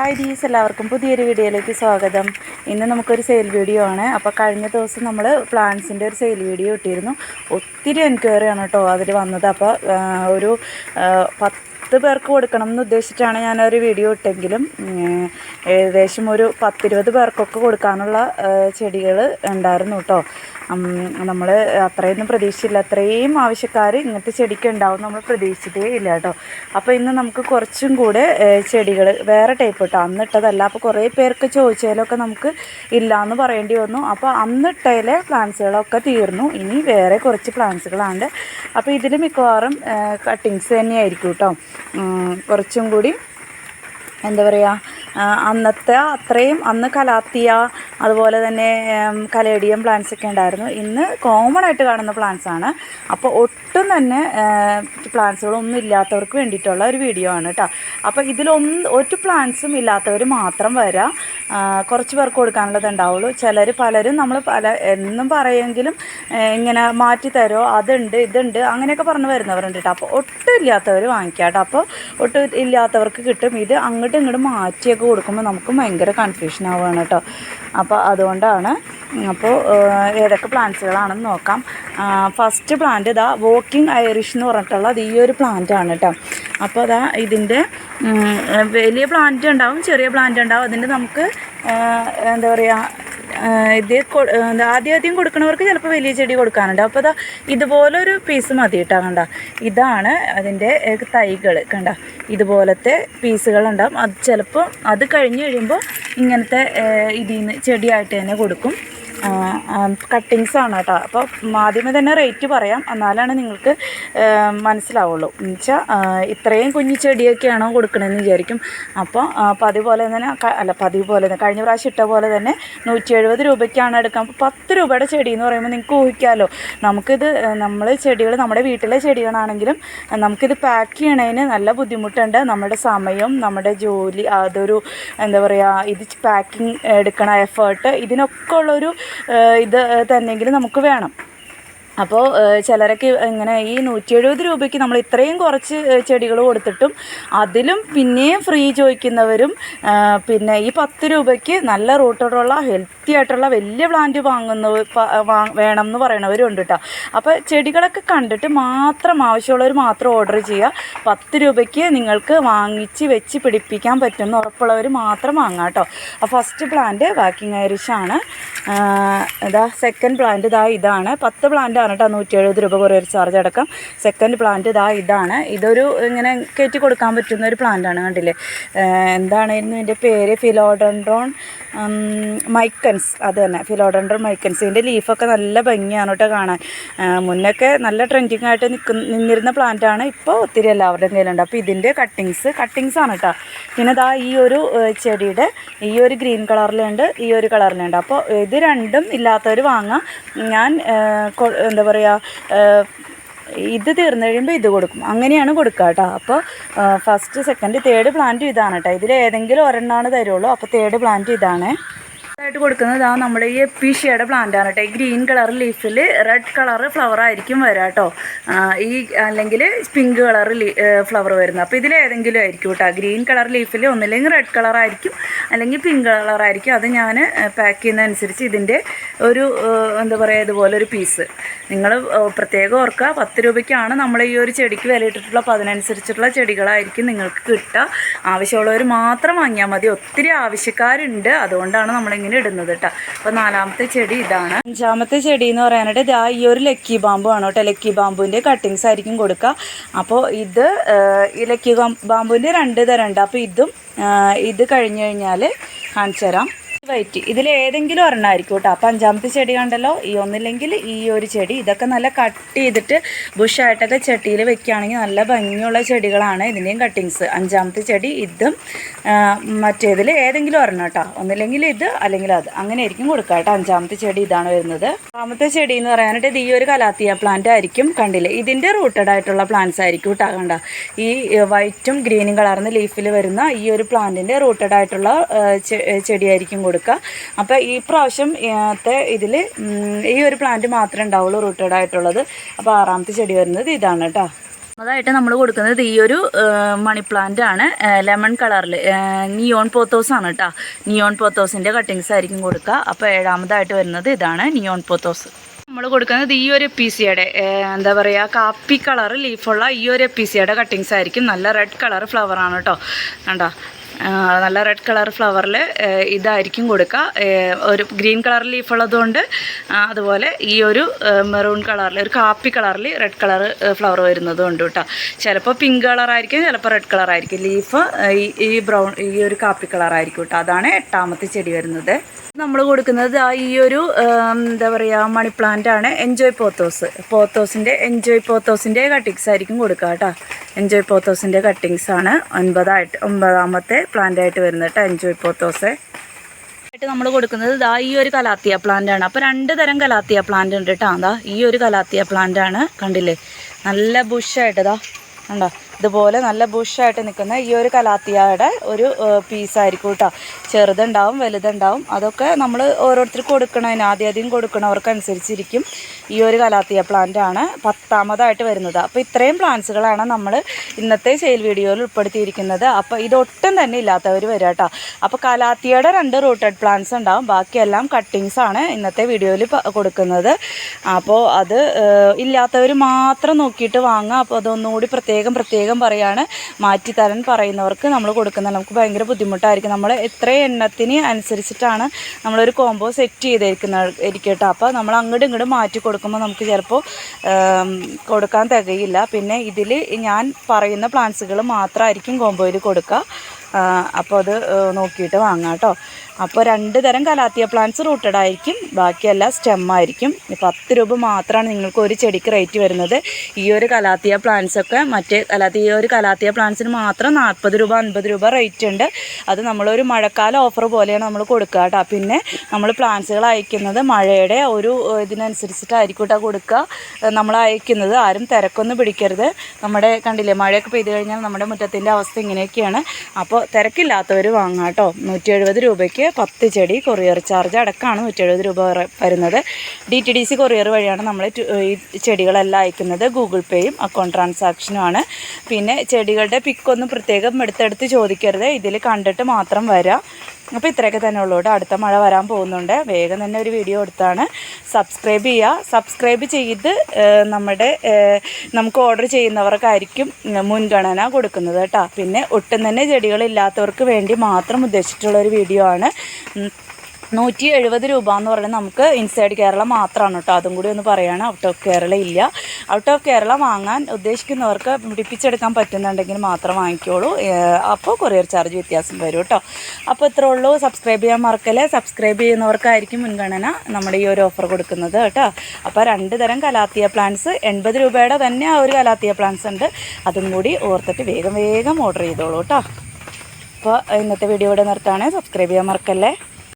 Hi ഡീസ് എല്ലാവർക്കും പുതിയൊരു വീഡിയോയിലേക്ക് സ്വാഗതം. ഇന്ന് നമുക്കൊരു സെയിൽ വീഡിയോ ആണ്. അപ്പോൾ കഴിഞ്ഞ ദിവസം നമ്മൾ പ്ലാന്റ്സിന്റെ ഒരു സെയിൽ വീഡിയോ ഇട്ടിരുന്നു. ഒത്തിരി എൻക്വയറി ആണ് കേട്ടോ അതിൽ വന്നത്. അപ്പോൾ ഒരു പത്ത് പേർക്ക് കൊടുക്കണം എന്ന് ഉദ്ദേശിച്ചിട്ടാണ് ഞാനൊരു വീഡിയോ ഇട്ടെങ്കിലും. ഏകദേശം ഒരു പത്തിരുപത് പേർക്കൊക്കെ കൊടുക്കാനുള്ള ചെടികൾ ഉണ്ടായിരുന്നു കേട്ടോ നമ്മൾ അത്രയൊന്നും പ്രതീക്ഷിച്ചില്ല. അത്രയും ആവശ്യക്കാർ ഇങ്ങനത്തെ ചെടിക്ക് ഉണ്ടാവും നമ്മൾ പ്രതീക്ഷിച്ചതേ ഇല്ല കേട്ടോ. അപ്പോൾ ഇന്ന് നമുക്ക് കുറച്ചും കൂടെ ചെടികൾ വേറെ ടൈപ്പ് കേട്ടോ അന്നിട്ടതല്ല അപ്പോൾ കുറേ പേർക്ക് ചോദിച്ചതിലൊക്കെ നമുക്ക് ഇല്ല എന്ന് പറയേണ്ടി വന്നു. അപ്പോൾ അന്നിട്ടയിലെ പ്ലാന്റ്സുകളൊക്കെ തീർന്നു. ഇനി വേറെ കുറച്ച് പ്ലാന്റ്സുകളാണ് അപ്പോൾ ഇതിൽ മിക്കവാറും കട്ടിങ്സ് തന്നെയായിരിക്കും കേട്ടോ. കുറച്ചും കൂടി എന്താ പറയുക അന്നത്തെ അത്രയും അന്ന് കലാത്തിയ അതുപോലെ തന്നെ കലേഡിയം പ്ലാന്റ്സ് ഒക്കെ ഉണ്ടായിരുന്നു. ഇന്ന് കോമൺ ആയിട്ട് കാണുന്ന പ്ലാന്റ്സ് ആണ്. അപ്പോൾ ഒട്ടും തന്നെ പ്ലാന്റ്സുകളൊന്നും ഇല്ലാത്തവർക്ക് വേണ്ടിയിട്ടുള്ള ഒരു വീഡിയോ ആണ് കേട്ടോ അപ്പോൾ ഇതിലൊന്ന് ഒരു പ്ലാന്റ്സും ഇല്ലാത്തവർ മാത്രം വരാം. കുറച്ച് പേർക്ക് കൊടുക്കാനുള്ളത് ഉണ്ടാവുള്ളൂ. ചിലർ പലരും നമ്മൾ പല എന്നും പറയുമെങ്കിലും ഇങ്ങനെ മാറ്റി തരുമോ അതുണ്ട് ഇതുണ്ട് അങ്ങനെയൊക്കെ പറഞ്ഞ് വരുന്നവരുണ്ട് കേട്ടോ അപ്പോൾ ഒട്ടും ഇല്ലാത്തവർ വാങ്ങിക്കാം അപ്പോൾ ഒട്ടും ഇല്ലാത്തവർക്ക് കിട്ടും. ഇത് അങ്ങോട്ടും ഇങ്ങോട്ടും മാറ്റിയൊക്കെ കൊടുക്കുമ്പോൾ നമുക്ക് ഭയങ്കര കൺഫ്യൂഷൻ ആവുകയാണ് കേട്ടോ അപ്പോൾ അതുകൊണ്ടാണ് അപ്പോൾ ഏതൊക്കെ പ്ലാന്റ്സുകളാണെന്ന് നോക്കാം. ഫസ്റ്റ് പ്ലാന്റ് ഇതാ വോക്കിംഗ് ഐറിഷ് എന്ന് പറഞ്ഞിട്ടുള്ള അത് ഈ ഒരു പ്ലാന്റ് ആണ് കേട്ടോ. അപ്പോൾ അതാ ഇതിന്റെ വലിയ പ്ലാന്റ് ഉണ്ടാവും ചെറിയ പ്ലാന്റ് ഉണ്ടാവും. അതിന്റെ നമുക്ക് എന്താ പറയുക ഇത് ആദ്യം ആദ്യം കൊടുക്കണവർക്ക് ചിലപ്പോൾ വലിയ ചെടി കൊടുക്കാനുണ്ട്. അപ്പോൾ അതാ ഇതുപോലൊരു പീസ് മതി കേട്ടോ കണ്ട. ഇതാണ് അതിന്റെ തൈകൾ കണ്ട. ഇതുപോലത്തെ പീസുകളുണ്ടാവും അത് ചിലപ്പോൾ അത് കഴിഞ്ഞ് കഴിയുമ്പോൾ ഇങ്ങനത്തെ ഇതിൽ നിന്ന് ചെടിയായിട്ട് തന്നെ കൊടുക്കും. കട്ടിങ്സ് ആണ് കേട്ടോ. അപ്പോൾ ആദ്യമേ തന്നെ റേറ്റ് പറയാം. എന്നാലാണ് നിങ്ങൾക്ക് മനസ്സിലാവുള്ളൂ. എന്നുവെച്ചാൽ ഇത്രയും കുഞ്ഞു ചെടിയൊക്കെയാണോ കൊടുക്കണമെന്ന് വിചാരിക്കും. അപ്പോൾ പതിവ് പോലെ തന്നെ അല്ല പതിവ് പോലെ തന്നെ കഴിഞ്ഞ പ്രാവശ്യം ഇട്ട പോലെ തന്നെ നൂറ്റി എഴുപത് രൂപയ്ക്കാണ് എടുക്കാം അപ്പോൾ പത്ത് രൂപയുടെ ചെടി എന്ന് പറയുമ്പോൾ നിങ്ങൾക്ക് ഊഹിക്കാമല്ലോ നമുക്കിത് നമ്മൾ ചെടികൾ നമ്മുടെ വീട്ടിലെ ചെടികളാണെങ്കിലും നമുക്കിത് പാക്ക് ചെയ്യണതിന് നല്ല ബുദ്ധിമുട്ടുണ്ട്. നമ്മുടെ സമയം നമ്മുടെ ജോലി അതൊരു എന്താ പറയുക ഇത് പാക്കിംഗ് എടുക്കണ എഫേർട്ട് ഇതിനൊക്കെ ഉള്ളൊരു ഇത് തന്നെങ്കിലും നമുക്ക് വേണം. അപ്പോൾ ചിലരൊക്കെ ഇങ്ങനെ ഈ നൂറ്റി എഴുപത് രൂപയ്ക്ക് നമ്മൾ ഇത്രയും കുറച്ച് ചെടികൾ കൊടുത്തിട്ടും അതിലും പിന്നെയും ഫ്രീ ചോദിക്കുന്നവരും പിന്നെ ഈ പത്ത് രൂപയ്ക്ക് നല്ല റൂട്ടോടുള്ള ഹെൽത്തി ആയിട്ടുള്ള വലിയ പ്ലാന്റ് വാങ്ങുന്ന വേണം എന്ന് പറയണവരും ഉണ്ട് കേട്ടോ അപ്പോൾ ചെടികളൊക്കെ കണ്ടിട്ട് മാത്രം ആവശ്യമുള്ളവർ മാത്രം ഓർഡർ ചെയ്യുക. പത്ത് രൂപയ്ക്ക് നിങ്ങൾക്ക് വാങ്ങിച്ച് വെച്ച് പിടിപ്പിക്കാൻ പറ്റുമെന്ന് ഉറപ്പുള്ളവർ മാത്രം വാങ്ങാം കേട്ടോ ആ ഫസ്റ്റ് പ്ലാന്റ് വാക്കിംഗ് ആ, ഇതാ സെക്കൻഡ് പ്ലാന്റ് ഇതാ ഇതാണ്. പത്ത് പ്ലാന്റ് ആണ് കേട്ടോ. നൂറ്റി എഴുപത് രൂപ കുറേ ഒരു ചാർജ് അടക്കം. സെക്കൻഡ് പ്ലാന്റ് ഇതാ ഇതാണ്. ഇതൊരു ഇങ്ങനെ കയറ്റി കൊടുക്കാൻ പറ്റുന്ന ഒരു പ്ലാന്റ് ആണ് കണ്ടില്ലേ? എന്താണെന്ന് ഇതിന്റെ പേര്? ഫിലോഡൻഡ്രോൺ മൈക്കൻസ് അത് തന്നെ. ഫിലോഡൻഡ്രോൺ മൈക്കൻസ് ഇതിന്റെ ലീഫൊക്കെ നല്ല ഭംഗിയാണ് കേട്ടോ കാണാൻ. മുന്നൊക്കെ നല്ല ട്രെൻഡിങ് ആയിട്ട് നിൽക്കുന്ന നിന്നിരുന്ന പ്ലാന്റാണ് ഇപ്പോൾ ഒത്തിരി എല്ലാവരുടെയും കയ്യിലുണ്ട്. അപ്പോൾ ഇതിന്റെ കട്ടിങ്സ് കട്ടിങ്സ് ആണ് കേട്ടോ. പിന്നെ ദാ ഈ ഒരു ചെടിയുടെ ഈ ഒരു ഗ്രീൻ കളറിലുണ്ട് ഈ ഒരു കളറിലുണ്ട് അപ്പോൾ ഇത് രണ്ടും ഇല്ലാത്തവർ വാങ്ങാം. ഞാൻ എന്താ പറയുക ഇത് തീർന്നു കഴിയുമ്പോൾ ഇത് കൊടുക്കും. അങ്ങനെയാണ് കൊടുക്കുക കേട്ടോ അപ്പോൾ ഫസ്റ്റ് സെക്കൻഡ് തേർഡ് പ്ലാന്റ് ഇതാണ് കേട്ടോ ഇതിൽ ഏതെങ്കിലും ഒരെണ്ണമാണ് തരുള്ളൂ. അപ്പോൾ തേർഡ് പ്ലാന്റ് ഇതാണ്. ആയിട്ട് കൊടുക്കുന്നത് ആ നമ്മുടെ ഈ എപ്പീഷ്യയുടെ പ്ലാന്റ് ആണ് കേട്ടോ ഈ ഗ്രീൻ കളർ ലീഫിൽ റെഡ് കളർ ഫ്ലവർ ആയിരിക്കും വരാം കേട്ടോ ഈ അല്ലെങ്കിൽ പിങ്ക് കളർ ഫ്ലവർ വരുന്നത്. അപ്പോൾ ഇതിലേതെങ്കിലും ആയിരിക്കും കേട്ടോ ഗ്രീൻ കളർ ലീഫിൽ ഒന്നില്ലെങ്കിൽ റെഡ് കളർ ആയിരിക്കും. അല്ലെങ്കിൽ പിങ്ക് കളർ ആയിരിക്കും. അത് ഞാൻ പാക്ക് ചെയ്യുന്നതനുസരിച്ച് ഇതിന്റെ ഒരു എന്താ പറയുക ഇതുപോലെ ഒരു പീസ് നിങ്ങൾ പ്രത്യേകം ഓർക്കുക. പത്ത് രൂപയ്ക്കാണ് നമ്മൾ ഈ ഒരു ചെടിക്ക് വില ഇട്ടിട്ടുള്ള അപ്പോൾ അതിനനുസരിച്ചിട്ടുള്ള ചെടികളായിരിക്കും നിങ്ങൾക്ക് കിട്ടുക. ആവശ്യമുള്ളവർ മാത്രം വാങ്ങിയാൽ മതി. ഒത്തിരി ആവശ്യക്കാരുണ്ട്. അതുകൊണ്ടാണ് നമ്മളിങ്ങനെ ഇടുന്നത് കേട്ടോ അപ്പോൾ നാലാമത്തെ ചെടി ഇതാണ്. അഞ്ചാമത്തെ ചെടി എന്ന് പറയാനായിട്ട് ഇതാ ഈ ഒരു ലക്കി ബാമ്പു ആണ് കേട്ടോ. ലക്കി ബാമ്പുവിന്റെ കട്ടിങ്സ് ആയിരിക്കും കൊടുക്കുക അപ്പോൾ ഇത് ഈ ലക്കി ബാമ്പുവിന്റെ രണ്ട് തരം ഉണ്ട്. അപ്പോൾ ഇതും ഇത് കഴിഞ്ഞ് കഴിഞ്ഞാൽ കാണിച്ചു തരാം. വൈറ്റ് ഇതിൽ ഏതെങ്കിലും ഒരെണ്ണമായിരിക്കും കേട്ടോ. അപ്പം അഞ്ചാമത്തെ ചെടി കണ്ടല്ലോ. ഈ ഒന്നില്ലെങ്കിൽ ഈ ഒരു ചെടി. ഇതൊക്കെ നല്ല കട്ട് ചെയ്തിട്ട് ബുഷായിട്ടൊക്കെ ചട്ടിയിൽ വെക്കുകയാണെങ്കിൽ നല്ല ഭംഗിയുള്ള ചെടികളാണ് ഇതിന്റെയും കട്ടിങ്സ് അഞ്ചാമത്തെ ചെടി ഇതും മറ്റേതിൽ ഏതെങ്കിലും ഒരെണ്ണം കേട്ടോ. ഒന്നില്ലെങ്കിൽ ഇത് അല്ലെങ്കിൽ അത്. അങ്ങനെ ആയിരിക്കും കൊടുക്കുക കേട്ടോ. അഞ്ചാമത്തെ ചെടി ഇതാണ് വരുന്നത്. ആറാമത്തെ ചെടി എന്ന് പറയാനായിട്ട് ഈ ഒരു കലാത്തിയ പ്ലാന്റ് ആയിരിക്കും. കണ്ടില്ലേ? ഇതിന്റെ റൂട്ടഡ് ആയിട്ടുള്ള പ്ലാന്റ്സ് ആയിരിക്കും കേട്ടോ കണ്ട. ഈ വൈറ്റും ഗ്രീനും കളർന്ന് ലീഫിൽ വരുന്ന ഈ ഒരു പ്ലാന്റിന്റെ റൂട്ടഡ് ആയിട്ടുള്ള ചെടിയായിരിക്കും കൊടുക്കുക. അപ്പോൾ ഈ പ്രാവശ്യം ഇതിൽ ഈ ഒരു പ്ലാന്റ് മാത്രമേ ഉണ്ടാവുള്ളൂ റൂട്ടഡ് ആയിട്ടുള്ളത്. അപ്പോൾ ആറാമത്തെ ചെടി വരുന്നത് ഇതാണ് കേട്ടോ അതായിട്ട് നമ്മൾ കൊടുക്കുന്നത് ഈ ഒരു മണി പ്ലാന്റ് ആണ്. ലെമൺ കളറിൽ നിയോൺ പോത്തോസ് ആണ് കേട്ടോ നിയോൺ പോത്തോസിന്റെ കട്ടിങ്സ് ആയിരിക്കും കൊടുക്കുക അപ്പോൾ ഏഴാമതായിട്ട് വരുന്നത് ഇതാണ് നിയോൺ പോത്തോസ് നമ്മൾ കൊടുക്കുന്നത് ഈ ഒരു പി സിയുടെ എന്താ പറയുക കാപ്പി കളർ ലീഫുള്ള ഈ ഒരു പി സിയുടെ കട്ടിങ്സ് ആയിരിക്കും. നല്ല റെഡ് കളർ ഫ്ലവർ ആണ് കേട്ടോ കണ്ടോ? നല്ല റെഡ് കളർ ഫ്ലവറിൽ ഇതായിരിക്കും കൊടുക്കുക ഒരു ഗ്രീൻ കളർ ലീഫ് ഉള്ളതുകൊണ്ട് അതുപോലെ ഈ ഒരു മെറൂൺ കളറിൽ ഒരു കാപ്പി കളറിൽ റെഡ് കളർ ഫ്ലവർ വരുന്നതും ഉണ്ട് കേട്ടോ ചിലപ്പോൾ പിങ്ക് കളറായിരിക്കും ചിലപ്പോൾ റെഡ് കളറായിരിക്കും ലീഫ് ഈ ബ്രൗൺ ഈ ഒരു കാപ്പി കളറായിരിക്കും കേട്ടോ അതാണ് എട്ടാമത്തെ ചെടി വരുന്നത്. നമ്മൾ കൊടുക്കുന്നത് ഈ ഒരു എന്താ പറയുക മണി പ്ലാന്റ് ആണ്. എൻജോയ് പോത്തോസ് പോത്തോസിന്റെ എൻജോയ് പോത്തോസിന്റെ കട്ടിങ്സ് ആയിരിക്കും കൊടുക്കുക കേട്ടോ. എൻജോയ് പോത്തോസിന്റെ കട്ടിങ്സ് ആണ് ഒൻപതായിട്ട് ഒമ്പതാമത്തെ പ്ലാന്റ് ആയിട്ട് വരുന്നത് കേട്ടോ എൻജോയ് പോത്തോസ് ആയിട്ട് നമ്മൾ കൊടുക്കുന്നത് ദാ ഈ ഒരു കലാത്തിയ പ്ലാന്റ് ആണ്. അപ്പോൾ രണ്ട് തരം കലാത്തിയ പ്ലാന്റ് ഉണ്ട് കേട്ടോ. ദാ ഈ ഒരു കലാത്തിയ പ്ലാന്റ് ആണ് കണ്ടില്ലേ? നല്ല ബുഷായിട്ട് ദാ കണ്ടോ? ഇതുപോലെ നല്ല ബുഷായിട്ട് നിൽക്കുന്ന ഈ ഒരു കലാത്തിയയുടെ ഒരു പീസായിരിക്കും കേട്ടോ ചെറുതുണ്ടാവും വലുതുണ്ടാവും. അതൊക്കെ നമ്മൾ ഓരോരുത്തർക്ക് കൊടുക്കണതിന് ആദ്യം ആദ്യം കൊടുക്കണവർക്കനുസരിച്ചിരിക്കും ഈ ഒരു കലാത്തിയ പ്ലാന്റ് ആണ് പത്താമതായിട്ട് വരുന്നത്. അപ്പോൾ ഇത്രയും പ്ലാന്റ്സുകളാണ് നമ്മൾ ഇന്നത്തെ സെയിൽ വീഡിയോയിൽ ഉൾപ്പെടുത്തിയിരിക്കുന്നത്. അപ്പോൾ ഇതൊട്ടും തന്നെ ഇല്ലാത്തവർ വരിക കേട്ടോ അപ്പോൾ കലാത്തിയയുടെ രണ്ട് റൂട്ടഡ് പ്ലാന്റ്സ് ഉണ്ടാവും. ബാക്കിയെല്ലാം കട്ടിങ്സ് ആണ് ഇന്നത്തെ വീഡിയോയിൽ കൊടുക്കുന്നത്. അപ്പോൾ അത് ഇല്ലാത്തവർ മാത്രം നോക്കിയിട്ട് വാങ്ങുക അപ്പോൾ അതൊന്നുകൂടി പ്രത്യേകം പ്രത്യേകം പറയാണ്. മാറ്റി തരാൻ പറയുന്നവർക്ക് നമ്മൾ കൊടുക്കുന്നത് നമുക്ക് ഭയങ്കര ബുദ്ധിമുട്ടായിരിക്കും. നമ്മൾ എത്ര എണ്ണത്തിന് അനുസരിച്ചിട്ടാണ് നമ്മളൊരു കോംബോ സെറ്റ് ചെയ്തിരിക്കുന്ന ഇരിക്കട്ടെ അപ്പോൾ നമ്മൾ അങ്ങോട്ടും ഇങ്ങോട്ടും മാറ്റി കൊടുക്കുമ്പോൾ നമുക്ക് ചിലപ്പോൾ കൊടുക്കാൻ തികയില്ല. പിന്നെ ഇതിൽ ഞാൻ പറയുന്ന പ്ലാന്റ്സുകൾ മാത്രമായിരിക്കും കോംബോയിൽ കൊടുക്കുക അപ്പോൾ അത് നോക്കിയിട്ട് വാങ്ങാം കേട്ടോ. അപ്പോൾ രണ്ട് തരം കലാത്തിയ പ്ലാന്റ്സ് റൂട്ടഡ് ആയിരിക്കും. ബാക്കിയെല്ലാം സ്റ്റെം ആയിരിക്കും. പത്ത് രൂപ മാത്രമാണ് നിങ്ങൾക്ക് ഒരു ചെടിക്ക് റേറ്റ് വരുന്നത്. ഈ ഒരു കലാത്തിയ പ്ലാന്റ്സ് ഒക്കെ മറ്റേ കലാത്തിയ ഈ ഒരു കലാത്തിയ പ്ലാന്റ്സിന് മാത്രം നാൽപ്പത് രൂപ അൻപത് രൂപ റേറ്റ് ഉണ്ട്. അത് നമ്മളൊരു മഴക്കാല ഓഫർ പോലെയാണ് നമ്മൾ കൊടുക്കുക കേട്ടോ പിന്നെ നമ്മൾ പ്ലാന്റ്സുകൾ അയക്കുന്നത് മഴയുടെ ഒരു ഇതിനനുസരിച്ചിട്ടായിരിക്കും കേട്ടോ കൊടുക്കുക നമ്മൾ അയക്കുന്നത് ആരും തിരക്കൊന്നും പിടിക്കരുത്. നമ്മുടെ കണ്ടില്ലേ മഴയൊക്കെ പെയ്ത് കഴിഞ്ഞാൽ നമ്മുടെ മുറ്റത്തിന്റെ അവസ്ഥ ഇങ്ങനെയൊക്കെയാണ്. അപ്പോൾ തിരക്കില്ലാത്തവർ വാങ്ങാം കേട്ടോ നൂറ്റി രൂപയ്ക്ക് പത്ത് ചെടി കൊറിയർ ചാർജ് അടക്കമാണ് നൂറ്റി എഴുപത് രൂപ വരുന്നത്. D T D C courier വഴിയാണ് നമ്മൾ ഈ ചെടികളെല്ലാം അയക്കുന്നത്. ഗൂഗിൾ പേയും അക്കൗണ്ട് ട്രാൻസാക്ഷനുമാണ് പിന്നെ ചെടികളുടെ പിക്കൊന്നും പ്രത്യേകം എടുത്തെടുത്ത് ചോദിക്കരുത്. ഇതിൽ കണ്ടിട്ട് മാത്രം വരാം. അപ്പോൾ ഇത്രയൊക്കെ തന്നെ ഉള്ളൂ അടുത്ത മഴ വരാൻ പോകുന്നുണ്ട്. വേഗം തന്നെ ഒരു വീഡിയോ എടുത്താണ്. സബ്സ്ക്രൈബ് ചെയ്യുക. സബ്സ്ക്രൈബ് ചെയ്ത് നമ്മുടെ നമുക്ക് ഓർഡർ ചെയ്യുന്നവർക്കായിരിക്കും മുൻഗണന കൊടുക്കുന്നത് കേട്ടോ. പിന്നെ ഒട്ടും തന്നെ ചെടികളില്ലാത്തവർക്ക് വേണ്ടി മാത്രം ഉദ്ദേശിച്ചിട്ടുള്ള ഒരു വീഡിയോ ആണ്. നൂറ്റി എഴുപത് രൂപ എന്ന് പറയുന്നത് നമുക്ക് ഇൻസൈഡ് കേരള മാത്രമാണ് കേട്ടോ. അതും കൂടി ഒന്ന് പറയുകയാണ് ഔട്ട് ഓഫ് കേരള ഇല്ല. ഔട്ട് ഓഫ് കേരള വാങ്ങാൻ ഉദ്ദേശിക്കുന്നവർക്ക് പിടിപ്പിച്ചെടുക്കാൻ പറ്റുന്നുണ്ടെങ്കിൽ മാത്രം വാങ്ങിക്കോളൂ. അപ്പോൾ കൊറിയർ ചാർജ് വ്യത്യാസം വരും കേട്ടോ അപ്പോൾ ഇത്രേ ഉള്ളൂ. സബ്സ്ക്രൈബ് ചെയ്യാൻ മറക്കല്ലേ? സബ്സ്ക്രൈബ് ചെയ്യുന്നവർക്കായിരിക്കും മുൻഗണന നമ്മുടെ ഈ ഒരു ഓഫർ കൊടുക്കുന്നത് കേട്ടോ അപ്പോൾ രണ്ട് തരം കലാത്തിയ പ്ലാൻസ് എൺപത് രൂപയുടെ തന്നെ ആ ഒരു കലാത്തിയ പ്ലാൻസ് ഉണ്ട്. അതും കൂടി ഓർത്തിട്ട് വേഗം വേഗം ഓർഡർ ചെയ്തോളൂ കേട്ടോ അപ്പോൾ ഇന്നത്തെ വീഡിയോ ഇവിടെ നിർത്താണ് സബ്സ്ക്രൈബ് ചെയ്യാൻ മറക്കല്ലേ?